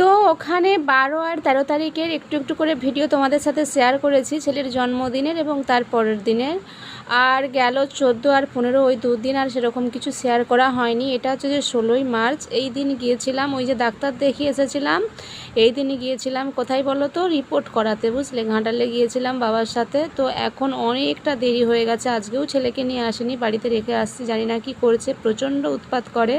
তো ওখানে বারো আর তেরো তারিখের একটু একটু করে ভিডিও তোমাদের সাথে শেয়ার করেছি, ছেলের জন্মদিনের এবং তার পরের দিনের। আর গেল চোদ্দ আর পনেরো, ওই দুদিন আর সেরকম কিছু শেয়ার করা হয়নি। এটা হচ্ছে যে ষোলোই মার্চ, এই দিন গিয়েছিলাম, ওই যে ডাক্তার দেখিয়ে এসেছিলাম। এই দিনই গিয়েছিলাম, কোথায় বলো তো? রিপোর্ট করাতে, বুঝলে? ঘাটালে গিয়েছিলাম বাবার সাথে। তো এখন অনেকটা দেরি হয়ে গেছে, আজকেও ছেলেকে নিয়ে আসেনি, বাড়িতে রেখে আসছি, জানি না কি করছে, প্রচণ্ড উৎপাত করে।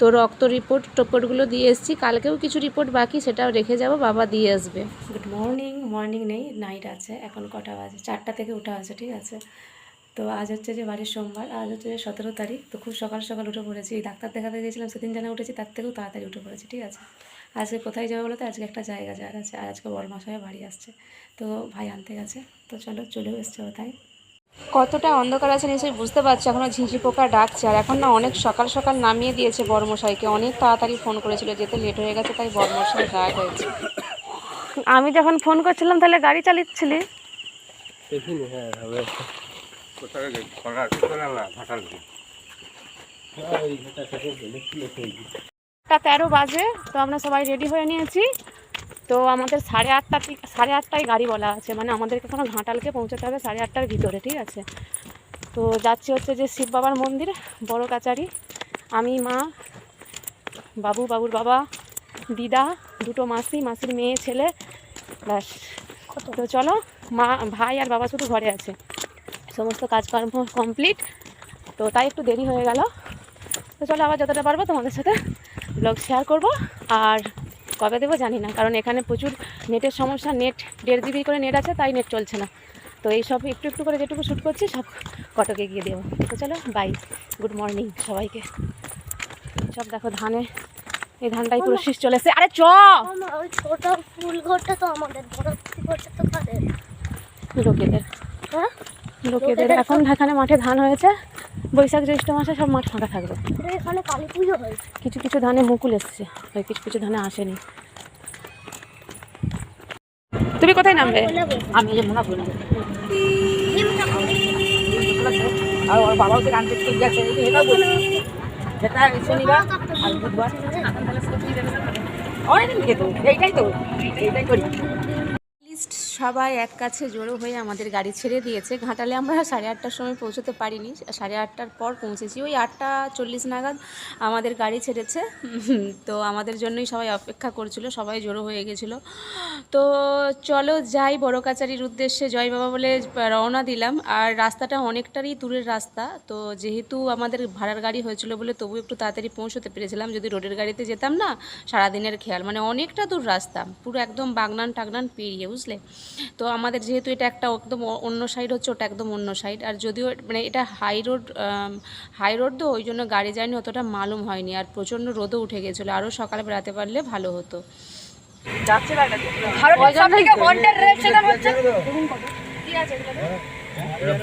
তো রক্ত রিপোর্ট টোপোর্টগুলো দিয়ে এসেছি। কালকেও কিছু রিপোর্ট বাকি, সেটাও রেখে যাব, বাবা দিয়ে আসবে। গুড মর্নিং মর্নিং নেই নাইট আছে, এখন কটা বাজে, চারটা থেকে উঠা আছে ঠিক আছে? তো আজ হচ্ছে যে বাড়ির সোমবার, আজ হচ্ছে যে সতেরো তারিখ, তো খুব সকাল সকাল উঠে পড়েছি। ডাক্তার দেখাতে গিয়েছিলাম, সেদিন জানা উঠেছি, তার থেকেও তাড়াতাড়ি উঠে পড়েছি, ঠিক আছে? আজকে কোথায় যাবে বলো তো আজকে একটা জায়গা যাওয়ার আছে আর আজকে বড় মাসে বাড়ি আসছে। তো ভাই আনতে গেছে, তো চলো, চলেও এসছে কোথায় কতটা অন্ধকার আছে নিশ্চয়ই বুঝতে পারছি। এখনও ঝিঁঝি পোকা ডাকছে। আর এখন না অনেক সকাল সকাল নামিয়ে দিয়েছে বর্মশাইকে অনেক তাড়াতাড়ি ফোন করেছিল যেতে লেট হয়ে গেছে তাই বর্মশাই রাগ হয়েছে। আমি যখন ফোন করছিলাম তাহলে গাড়ি চালিয়েছিলি হ্যাঁ তেরো বাজে তো আমরা সবাই রেডি হয়ে নিয়েছি। তো আমাদের সাড়ে আটটা সাড়ে আটটায় গাড়ি বলা আছে। মানে আমাদেরকে কোনো ঘাটালকে পৌঁছাতে হবে সাড়ে আটটার ভিতরে, ঠিক আছে? তো যাচ্ছি হচ্ছে যে শিব বাবার মন্দির, বড় কাচারি। আমি, মা, বাবু, বাবুর বাবা, দিদা, দুটো মাসি, মাসির মেয়ে, ছেলে, ব্যাস। তো চলো, মা, ভাই আর বাবা শুধু ঘরে আছে। সমস্ত কাজকর্ম কমপ্লিট। তো তাই একটু দেরি হয়ে গেল। তো চলো আবার যতটা পারব তোমাদের সাথে ব্লগ শেয়ার করব। আর কবে দেবো জানি না কারণ এখানে প্রচুর নেটের সমস্যা নেট দেড় জিবি করে নেট আছে তাই নেট চলছে না। তো এই সব একটু একটু করে যেটুকু শ্যুট করছি সব কটকে গিয়ে দেবো। তো চলো বাই গুড মর্নিং সবাইকে। সব দেখো ধানে এই ধানটাই পুরো শীষ চলে এসে আরে চ! ফুল ঘরটা তো আমাদের বড় ফুল ঘরটা তো কাদের লোকেদের হ্যাঁ? লোকেদের। এখন এখানে মাঠে ধান হয়েছে বৈশাখ জ্যৈষ্ঠ মাসে সব মাঠ ফাঁকা থাকবে। এখানে কালী পুজো হয়। কিছু কিছু ধানে মুকুল এসছে ওই কিছু কিছু ধানে আসেনি। তুমি কোথায় নামবে? আমি যে মনে আর ওর বাবাও তো ঠিক গেছে এটা বলি যেটা শনিবার আর বুধবার। অনেকদিন খেত এইটাই তো এইটাই করি। সবাই এক কাছে জড়ো হয়ে আমাদের গাড়ি ছেড়ে দিয়েছে। ঘাটালে আমরা সাড়ে আটটার সময় পৌঁছতে পারিনি। সাড়ে আটটার পর পৌঁছেছি। ওই আটটা চল্লিশ নাগাদ আমাদের গাড়ি ছেড়েছে। তো আমাদের জন্যই সবাই অপেক্ষা করছিল, সবাই জড়ো হয়ে গেছিল। তো চলো যাই বড় কাচারির উদ্দেশ্যে জয় বাবা বলে রওনা দিলাম। আর রাস্তাটা অনেকটারই দূরের রাস্তা। তো যেহেতু আমাদের ভাড়ার গাড়ি হয়েছিল বলে তবু একটু তাড়াতাড়ি পৌঁছতে পেরেছিলাম। যদি রোডের গাড়িতে যেতাম না, সারাদিনের খেয়াল। মানে অনেকটা দূর রাস্তা। পুরো একদম বাগনান টাগনান পেরিয়ে, বুঝলে? তো আমাদের যেহেতু এটা একটা একদম অন্য সাইড হচ্ছে ওটা একদম অন্য সাইড আর যদিও মানে এটা হাই রোড হাই রোড তো ওই জন্য গাড়ি যায়নি অতটা মালুম হয়নি। আর প্রচণ্ড রোদও উঠে গেছিল। আরও সকালে বেড়াতে পারলে ভালো হতো।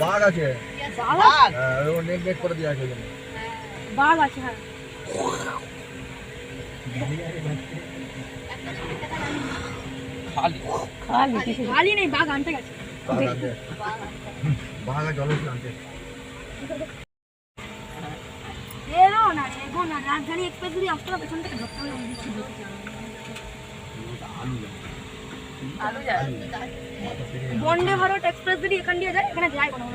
বাঘ আছে। হ্যাঁ, আছে হ্যাঁ খালি নেই বাঘ আনতে গেছে। বাঘ আনতে। রাজধানী এক্সপ্রেস যদি আসতে পেছন থেকে ধরতে হবে বন্দে ভারত এক্সপ্রেস যদি এখান দিয়ে যায় এখানে যায় কোনো।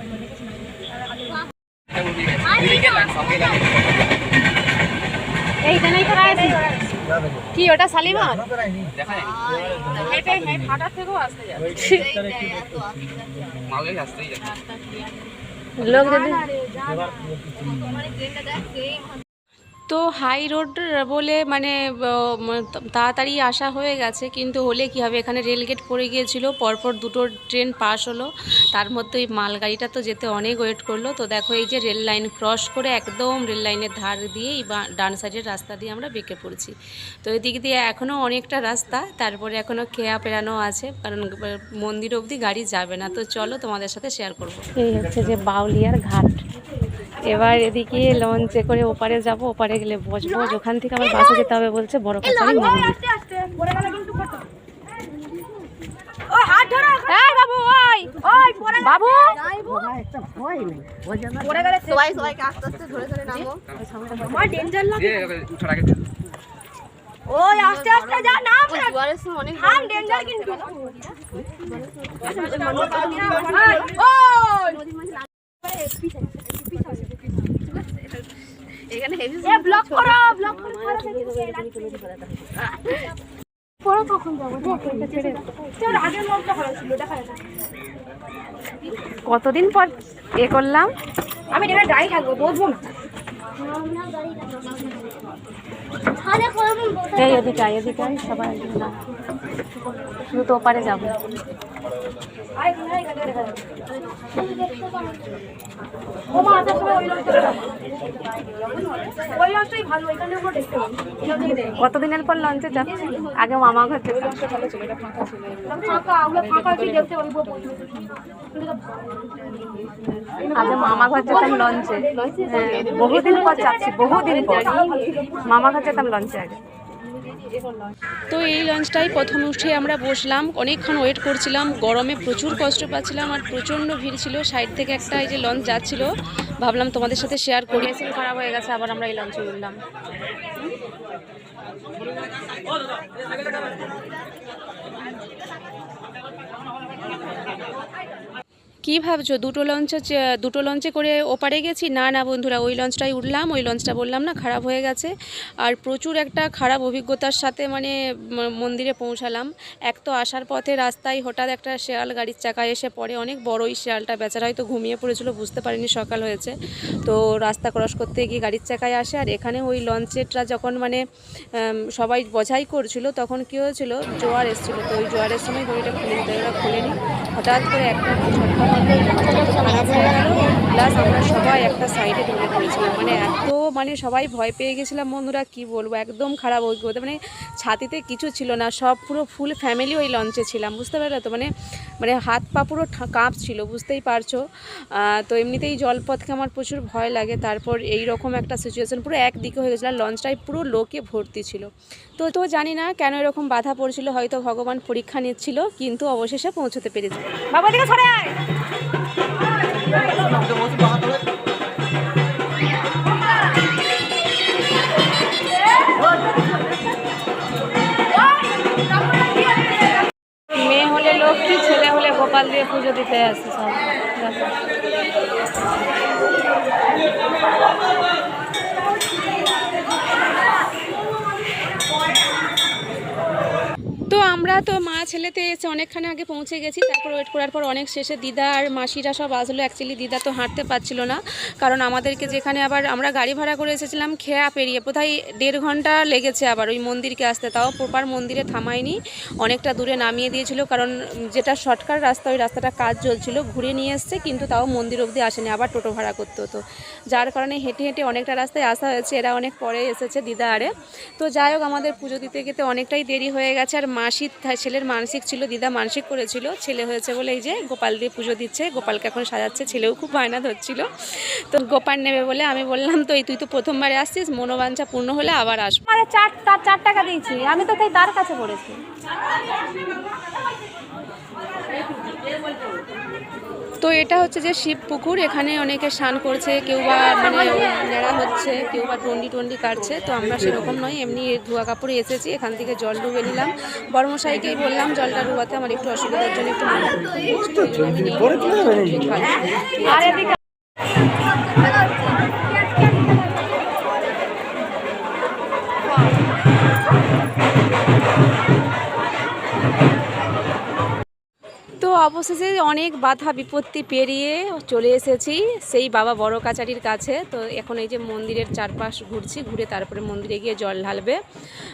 এইখানেই তো রাইছি যা দেখো কি ওটা শালিমার থেকেও লোক যদি তো হাই রোড বলে মানে তাড়াতাড়ি আসা হয়ে গেছে। কিন্তু হলে কি হবে? এখানে রেলগেট পড়ে গিয়েছিল, পরপর দুটো ট্রেন পাস হলো। তার মধ্যে ওই মালগাড়িটা তো যেতে অনেক ওয়েট করল। তো দেখো এই যে রেল লাইন ক্রস করে একদম রেল লাইনের ধার দিয়ে এই ডান সাইডের রাস্তা দিয়ে আমরা বেঁকে পড়ছি। তো এদিক দিয়ে এখনও অনেকটা রাস্তা, তারপরে এখনও খেয়া পেরানো আছে। কারণ মন্দির অবধি গাড়ি যাবে না। তো চলো তোমাদের সাথে শেয়ার করব। এই হচ্ছে যে বাউলিয়ার ঘাট। এবার এদিকে লঞ্চে করে ওপারে যাব ওপারে গেলে বসবো। ওখান থেকে আবার বাসে যেতে হবে বলছে বড় কাছারি মন্দির। আস্তে আস্তে পড়ে গেলে কিন্তু কত? ও হাত ধরো এই বাবু ওই ওই পড়ে বাবু। পড়ে গেলে সবাই সবাইকে আস্তে আস্তে ধরে ধরে নামো। আমার ডেঞ্জার লাগে। ওই আস্তে আস্তে যা নাম জোয়ারের অনেক ডেঞ্জার কিন্তু। এখানে হেভি ব্লক করো ব্লক করো পরে কখন যাব চল আগের মধ্যে হয়েছিল দেখা কতদিন পর এ করলাম? আমি দাঁড়িয়ে থাকব বসবো না। এই এদিকে আয়, এদিকে আয়, সবাই এদিকে না। শুধু তো ওপারে যাব। ওই লঞ্চে লঞ্চটাই ভালো এখানে আমরা দেখতে পাবো। কতদিনের পর লঞ্চে যাচ্ছি আগে মামা ঘর থেকে। আগে মামা ঘর যেতাম লঞ্চে হ্যাঁ, বহুদিন পর যাচ্ছি বহুদিন পর। মামা ঘর যেতাম লঞ্চে আগে। তো এই লঞ্চটাই প্রথম উঠে আমরা বসলাম অনেকক্ষণ ওয়েট করছিলাম গরমে প্রচুর কষ্ট পাচ্ছিলাম আর প্রচণ্ড ভিড় ছিল। সাইড থেকে একটা এই যে লঞ্চ যাচ্ছিল ভাবলাম তোমাদের সাথে শেয়ার করি। সিন খারাপ হয়ে গেছে আবার আমরা এই লঞ্চে উঠলাম। কি ভাবছ? দুটো লঞ্চে দুটো লঞ্চে করে ওপারে গেছি? না না বন্ধুরা, ওই লঞ্চটাই উঠলাম, ওই লঞ্চটা বললাম, না, খারাপ হয়ে গেছে। আর প্রচুর একটা খারাপ অভিজ্ঞতার সাথে মানে মন্দিরে পৌঁছালাম। এক তো আসার পথে রাস্তায় হঠাৎ একটা শেয়াল গাড়ির চাকায় এসে পড়ে। অনেক বড়ই শেয়ালটা, বেচারা হয়তো ঘুমিয়ে পড়েছিল, বুঝতে পারিনি সকাল হয়েছে। তো রাস্তা ক্রস করতে গিয়ে গাড়ির চাকায় আসে। আর এখানে ওই লঞ্চেরটা যখন মানে সবাই বোঝাই করছিল, তখন কী হয়েছিল? জোয়ার এসেছিল। তো ওই জোয়ারের সময় দড়িটা খুলে দিতে খুলেনি। হঠাৎ করে একটা ঝটকা প্লাস আমরা সবাই একটা সাইডে ঢুকে পড়েছিলাম। মানে এত মানে সবাই ভয় পেয়ে গেছিলাম, বন্ধুরা কি বলব? একদম খারাপ অভিজ্ঞতা। মানে ছাতিতে কিছু ছিল না, সব পুরো ফুল ফ্যামিলি ওই লঞ্চে ছিলাম, বুঝতে পারলে তো? মানে মানে হাত পা পুরো কাঁপছিল, বুঝতেই পারছ? তো এমনিতেই জলপথকে আমার প্রচুর ভয় লাগে। তারপর এই রকম একটা সিচুয়েশন পুরো একদিকে হয়ে গেছিল লঞ্চটাই পুরো লোকে ভর্তি ছিল। তো তো জানি না কেন এরকম বাধা পড়ছিল, হয়তো ভগবান পরীক্ষা নিচ্ছিল, কিন্তু অবশেষে পৌঁছতে পেরেছি। বাবা দিকে সরে আয়! হলে লক্ষ্মী ছেলে হলে গোপাল দিয়ে পুজো দিতে আসছে সব দেখো। তো আমরা তো মা ছেলেতে এসে অনেকখানি আগে পৌঁছে গেছি, তারপর ওয়েট করার পর অনেক শেষে দিদা আর মাসিরা সব আসলো। অ্যাকচুয়ালি দিদা তো হাঁটতে পারছিল না, কারণ আমাদেরকে যেখানে আবার আমরা গাড়ি ভাড়া করে এসেছিলাম খেয়া পেরিয়ে কোথায় দেড় ঘণ্টা লেগেছে আবার ওই মন্দিরকে আসতে। তাও প্রপার মন্দিরে থামায়নি, অনেকটা দূরে নামিয়ে দিয়েছিল, কারণ যেটা শর্টকাট রাস্তা, ওই রাস্তাটা কাজ চলছিল, ঘুরে নিয়ে এসছে, কিন্তু তাও মন্দির অবধি আসেনি, আবার টোটো ভাড়া করতে হতো। যার কারণে হেঁটে হেঁটে অনেকটা রাস্তায় আসা হয়েছে, এরা অনেক পরে এসেছে দিদা আরে। তো যাই হোক, আমাদের পুজো দিতে গেতে অনেকটাই দেরি হয়ে গেছে, আর মাসি ছেলের মানসিক ছিল, দিদা মানসিক করেছিল, ছেলে হয়েছে বলে এই যে গোপাল দিয়ে পুজো দিচ্ছে, গোপালকে এখন সাজাচ্ছে, ছেলেও খুব বায়না ধরছিল। তো গোপাল নেবে বলে আমি বললাম তো এই তুই তো প্রথমবারে আসছিস, মনোবাঞ্ছা পূর্ণ হলে আবার আসব। আরে চার চার টাকা দিয়েছি, আমি তো তাই তার কাছে পড়েছি। তো এটা হচ্ছে যে শিব পুকুর এখানে অনেকে স্নান করছে কেউ বা মানে নেড়া হচ্ছে কেউ বা টন্ডি টন্ডি কাটছে তো আমরা সেরকম নয় এমনি ধোয়া কাপড়ে এসেছি এখান থেকে জল ডুবে নিলাম। বর্মশাইকেই বললাম জলটা ডুবাতে আমার একটু অসুবিধার জন্য একটু অবশেষে অনেক বাধা বিপত্তি পেরিয়ে চলে এসেছি। সেই বাবা বড় কাচারির কাছে। তো এখন এই যে মন্দিরের চারপাশ ঘুরছি, ঘুরে তারপরে মন্দিরে গিয়ে জল ঢালবে।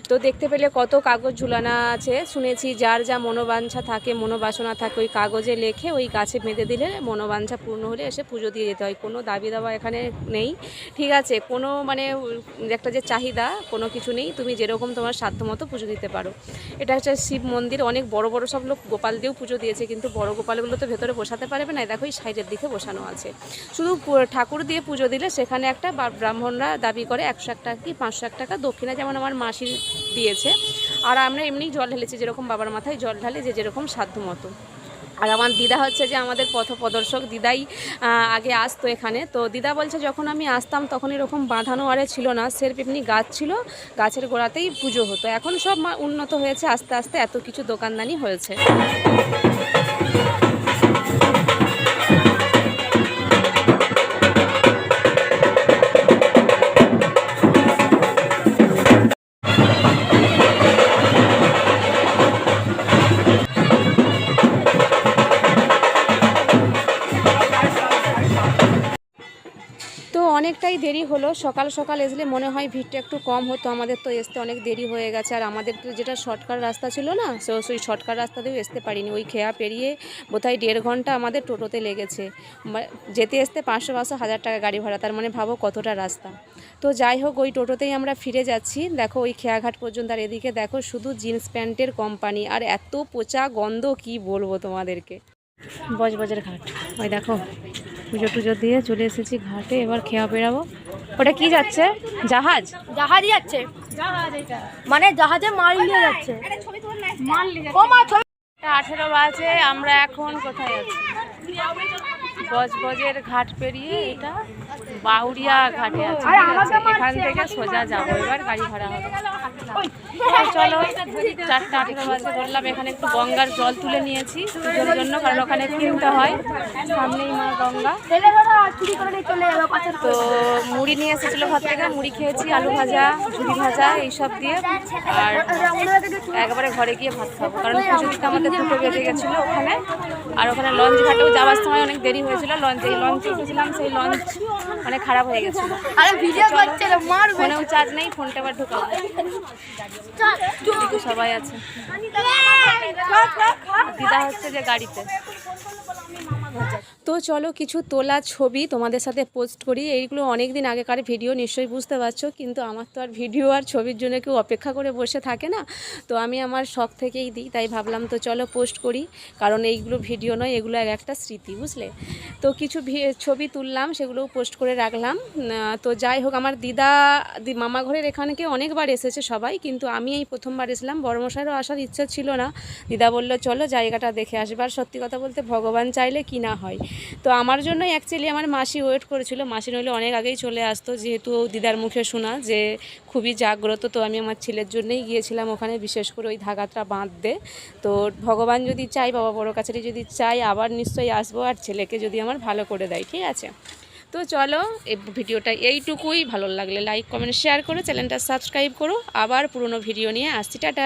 তো দেখতে পেলে কত কাগজ ঝুলানো আছে। শুনেছি যার যা মনোবাঞ্ছা থাকে, মনোবাসনা থাকে, ওই কাগজে লেখে ওই গাছে বেঁধে দিলে মনোবাঞ্ছা পূর্ণ হলে এসে পুজো দিয়ে যেতে হয়। কোনো দাবি দাবা এখানে নেই। ঠিক আছে, কোনো মানে একটা যে চাহিদা, কোনো কিছু নেই। তুমি যেরকম তোমার সাধ্য মতো পুজো দিতে পারো। এটা হচ্ছে শিব মন্দির। অনেক বড় বড় সব লোক গোপাল দিয়েও পুজো দিয়েছে, কিন্তু বড় গোপালগুলো তো ভেতরে বসাতে পারবে না দেখো এই সাইডের দিকে বসানো আছে। শুধু ঠাকুর দিয়ে পুজো দিলে সেখানে একটা ব্রাহ্মণরা দাবি করে একশো এক টাকা কি পাঁচশো এক টাকা, দক্ষিণা যেমন আমার মাসি দিয়েছে। আর আমরা এমনি জল ঢেলেছি যেরকম বাবার মাথায় জল ঢালে যে যেরকম সাধ্য মতো। আর আমার দিদা হচ্ছে যে আমাদের পথপ্রদর্শক দিদাই আগে আসতো এখানে। তো দিদা বলছে, যখন আমি আসতাম তখন এরকম বাঁধানো আরে ছিল না সেরফ এমনি গাছ ছিল, গাছের গোড়াতেই পুজো হতো। এখন সব উন্নত হয়েছে, আস্তে আস্তে এত কিছু দোকানদানি হয়েছে। তো অনেকটাই দেরি হলো। সকাল সকাল আসলে মনে হয় ভিড়টা একটু কম হতো। আমাদের তো আসতে অনেক দেরি হয়ে গেছে। আর আমাদের তো যেটা শর্টকাট রাস্তা ছিল না, সো সেই শর্টকাট রাস্তা দিয়েও আসতে পারিনি। ওই খেয়া পেরিয়ে বোধহয় দেড় ঘণ্টা আমাদের টোটোতে লেগেছে। যেতে আসতে পাঁচশো পাঁচশো, হাজার টাকা গাড়ি ভাড়া। তার মানে ভাবো কতটা রাস্তা। তো যাই হোক, ওই টোটোতেই আমরা ফিরে যাচ্ছি। দেখো ওই খেয়াঘাট পর্যন্ত। আর এদিকে দেখো শুধু জিন্স প্যান্টের কোম্পানি। আর এত পচা গন্ধ কি বলব তোমাদেরকে? বজবজের ঘাট। ওই দেখো। পুজো টুজো দিয়ে চলে এসেছি ঘাটে এবার খেয়া বেরাবো ওটা কি যাচ্ছে? জাহাজ? জাহাজই যাচ্ছে। মানে জাহাজে মাল নিয়ে যাচ্ছে। আঠেরো বাজে আমরা এখন কোথায় আছি? বজবজের ঘাট পেরিয়ে এটা বাউরিয়া ঘাটে আছে। এখান থেকে সোজা যাব এবার গাড়ি ভাড়া হবে। চলো চারটা আঠেরো বাজে ধরলাম এখানে একটু গঙ্গার জল তুলে নিয়েছি পুজোর জন্য কারণ ওখানে কিনতে হয়। সামনেই মা গঙ্গা। তো মুড়ি নিয়ে এসেছিল ঘর থেকে মুড়ি খেয়েছি আলু ভাজা ঝুড়ি ভাজা এইসব দিয়ে। আর একবারে ঘরে গিয়ে ভাত খাব কারণ পুজো দিতে আমাদের দুটো বেজে গেছিল ওখানে। আর ওখানে লঞ্চ ঘাটেও যাওয়ার সময় অনেক দেরি হয়েছিল লঞ্চ এই লঞ্চে উঠেছিলাম সেই লঞ্চ অনেক খারাপ হয়ে গেছিল। ফোনেও চার্জ নেই ফোনটা আবার ঢোকাবো সবাই আছে। দিদা হচ্ছে যে গাড়িতে। তো চলো কিছু তোলা ছবি তোমাদের সাথে পোস্ট করি। এইগুলো অনেক দিন আগেকার ভিডিও নিশ্চয়ই বুঝতে পারছ। কিন্তু আমার তো আর ভিডিও আর ছবির জন্য কেউ অপেক্ষা করে বসে থাকে না। তো আমি আমার শখ থেকেই দিই, তাই ভাবলাম তো চলো পোস্ট করি। কারণ এইগুলো ভিডিও নয়, এগুলো এক একটা স্মৃতি, বুঝলে? তো কিছু ছবি তুললাম, সেগুলোও পোস্ট করে রাখলাম। তো যাই হোক, আমার দিদা মামা ঘরের এখানকে অনেকবার এসেছে সবাই, কিন্তু আমি এই প্রথমবার এসলাম বড়মশাইরও আসার ইচ্ছা ছিল না। দিদা বলল, চলো জায়গাটা দেখে আসবার সত্যি কথা বলতে ভগবান চাইলে কি না হয়। তো আমার জন্যই অ্যাকচুয়ালি আমার মাসি ওয়েট করেছিল। মাসি নইলে অনেক আগেই চলে আসতো, যেহেতু দিদার মুখে শোনা যে খুবই জাগ্রত। তো আমি আমার ছেলের জন্যই গিয়েছিলাম ওখানে, বিশেষ করে ওই ধাগাটা বাঁধতে। তো ভগবান যদি চাই বাবা বড় কাছারি যদি চাই আবার নিশ্চয়ই আসব। আর ছেলেকে যদি আমার ভালো করে দেয়, ঠিক আছে? তো চলো, এই ভিডিওটা এইটুকুই। ভালো লাগলে লাইক কমেন্ট শেয়ার করো চ্যানেলটা সাবস্ক্রাইব করো। আবার পুরনো ভিডিও নিয়ে আসছি। টাটা।